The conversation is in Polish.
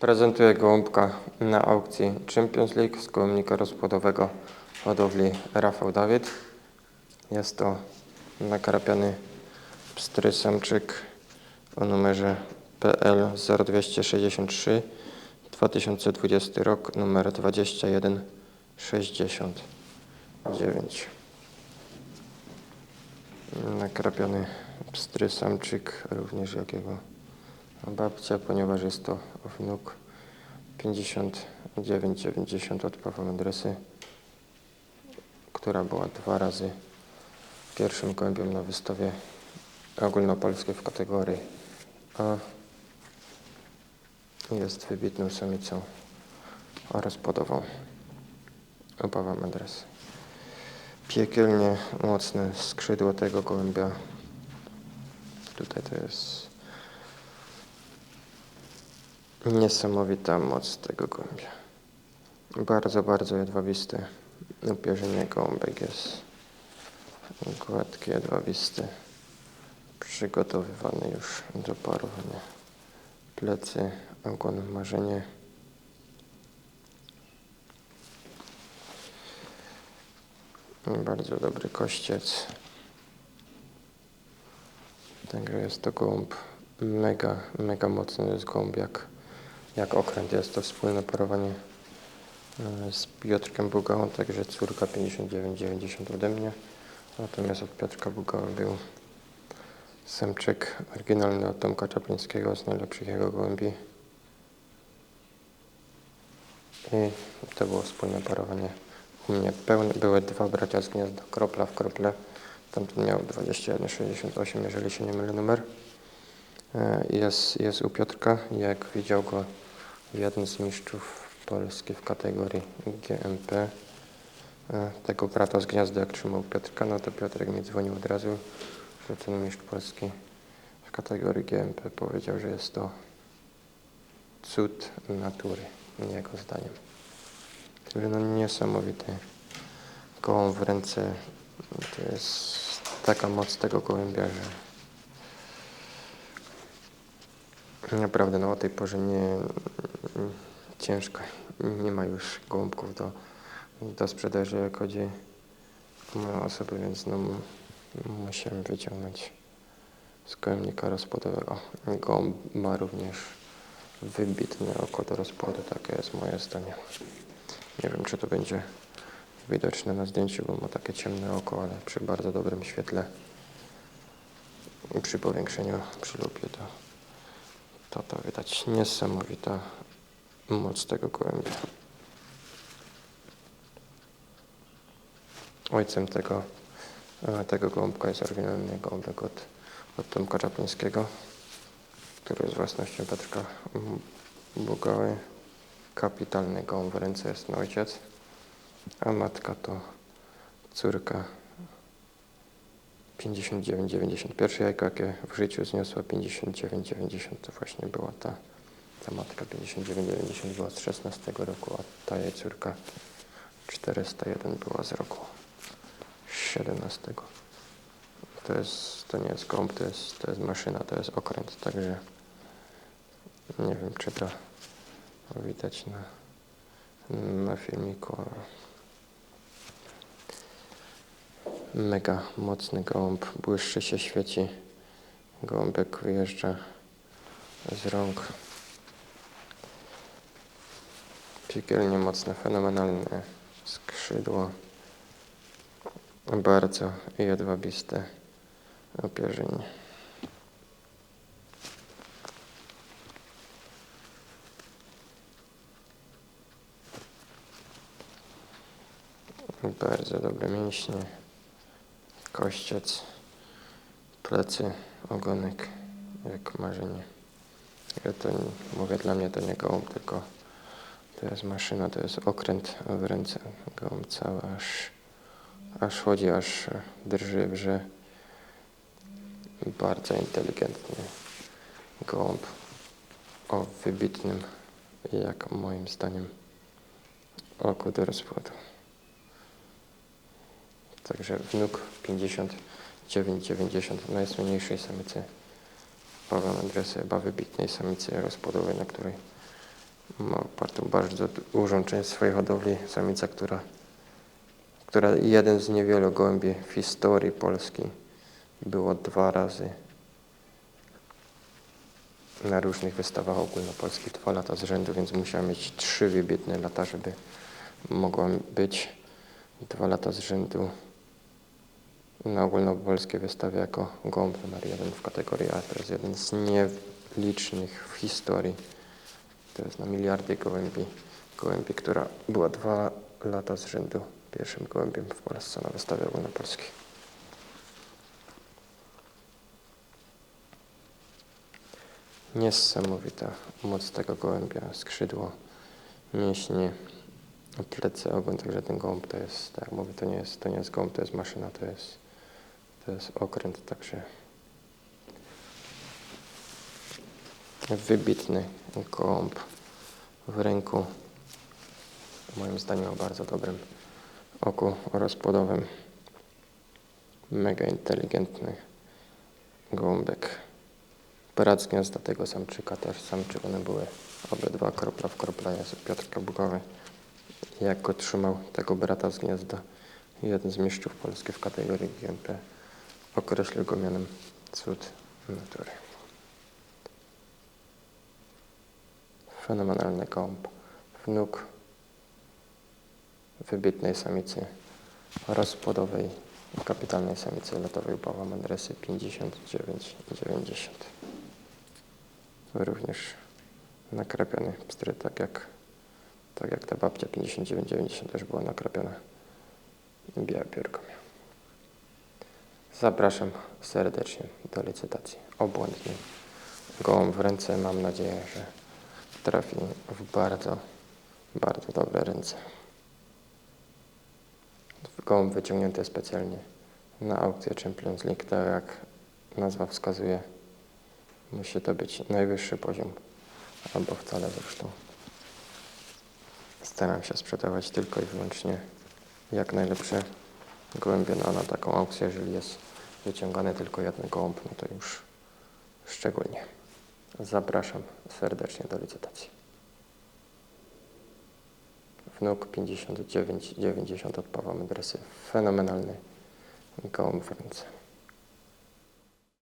Prezentuję gołąbka na aukcji Champions League z gołębnika rozpłodowego hodowli Rafał Dawid. Jest to nakrapiany pstry samczyk o numerze PL 0263 2020 rok numer 2169. Nakrapiany pstry samczyk również jak jego babcia, ponieważ jest to wnuk 5990 od Pawła Mendresy, która była dwa razy pierwszym gołębiem na wystawie ogólnopolskiej w kategorii A. Jest wybitną samicą oraz podową u Pawła Mendresy. Piekielnie mocne skrzydło tego gołębia. Tutaj to jest Niesamowita moc tego gołębia. Bardzo, bardzo jedwabisty. Upierzenie gołąbek jest gładki, jedwabisty. Przygotowywany już do parowania. Plecy, ogon, marzenie. Bardzo dobry kościec. Także jest to gołąb mega, mega mocny. Jest gołąb jak okręt. Jest to wspólne parowanie e, z Piotrkiem Bugałą, także córka 59,90 ode mnie. Natomiast od Piotrka Bugała był semczyk oryginalny od Tomka Czaplińskiego z najlepszych jego gołębi. I to było wspólne parowanie u mnie. Pełne, były dwa bracia z gniazda, kropla w krople. Tamten miał 21,68, jeżeli się nie mylę numer. E, Jest, jest u Piotrka, jak widział go jeden z mistrzów Polski w kategorii GMP. E, Tego brata z gniazda jak trzymał Piotrka, no to Piotrek mi dzwonił od razu, że ten mistrz Polski w kategorii GMP powiedział, że jest to cud natury, jego zdaniem. Także no niesamowity gołąb w ręce. To jest taka moc tego gołębia, że Naprawdę, no o tej porze nie ciężko. Nie ma już gołąbków do, do sprzedaży, jak chodzi o moją więc no musiałem wyciągnąć z gołębnika rozpłodowego. Gołąb ma również wybitne oko do rozpłodu, takie jest moje zdanie. Nie wiem, czy to będzie widoczne na zdjęciu, bo ma takie ciemne oko, ale przy bardzo dobrym świetle i przy powiększeniu, przy lupie to to to widać niesamowita moc tego gołębia. Ojcem tego, e, tego gołąbka jest oryginalny gołąbek od, od Tomka Czaplińskiego, który jest własnością Piotrka Bugały. Kapitalny gołąb w ręce jest ojciec, a matka to córka 59,90. Pierwsze jajko, jakie w życiu zniosła 59,90 to właśnie była ta, ta matka 59,90 była z 16 roku, a ta jej córka 401 była z roku 17. To jest, to nie jest komp, to jest, to jest maszyna, to jest okręt, także nie wiem czy to widać na, na filmiku, Mega mocny gołąb, błyszczy się, świeci. Gołąbek wyjeżdża z rąk. Piekielnie mocne, fenomenalne skrzydło. Bardzo jedwabiste opierzenie. Bardzo dobre mięśnie kościec, plecy, ogonek, jak marzenie. Ja to mówię, dla mnie to nie gołąb, tylko to jest maszyna, to jest okręt w ręce. Gołąb cały aż, aż chodzi, aż drży, wrze. Bardzo inteligentny gołąb o wybitnym, jak moim zdaniem, oku do rozpłodu. Także wnuk 59,90 najsłynniejszej samicy Pawła Andresy, chyba wybitnej samicy rozpłodowej, na której Ma opartą bardzo dużą część swojej hodowli. Samica, która, która jeden z niewielu gołębi w historii Polski było dwa razy na różnych wystawach ogólnopolskich dwa lata z rzędu, więc musiała mieć trzy wybitne lata, żeby mogła być dwa lata z rzędu na ogólnopolskiej wystawie jako gołąb numer jeden w kategorii A. To jest jeden z nielicznych w historii. To jest na miliardy gołębi. Gołębi, która była dwa lata z rzędu pierwszym gołębiem w Polsce. Na wystawie ogólnopolskiej. Niesamowita moc tego gołębia, skrzydło, mięśnie, plecy, ogon, także ten gołąb to jest, tak jak mówię, to nie jest, to nie jest gołąb, to jest maszyna, to jest, to jest okręt, także wybitny gołąb w ręku, moim zdaniem o bardzo dobrym oku rozpłodowym, mega inteligentny gołąbek. Z gniazda tego samczyka też, samczyk one były obydwa kropla w kropla, jest Piotr Kabugowy. Jak go trzymał, tego brata z gniazda, jeden z mistrzów Polski w kategorii GMP, określił go mianem cud natury. Fenomenalny gołąb, wnuk wybitnej samicy rozpłodowej, kapitalnej samicy lotowej Bawa Mandresy 59,90. Również nakrapiony pstry, tak jak, tak jak ta babcia 59,90 też była nakrapiona. Biała. Zapraszam serdecznie do licytacji. Obłędnie. Gołąb w ręce. Mam nadzieję, że trafi w bardzo, bardzo dobre ręce. Gołąb wyciągnięty specjalnie na aukcję Champions League, tak jak nazwa wskazuje. Musi to być najwyższy poziom, albo wcale zresztą. Staram się sprzedawać tylko i wyłącznie jak najlepsze gołębie no, na taką aukcję. Jeżeli jest wyciągany tylko jeden gołąb, no to już szczególnie. Zapraszam serdecznie do licytacji. Wnuk 59,90 od Pawła Medresy. Fenomenalny gołąb w ręce.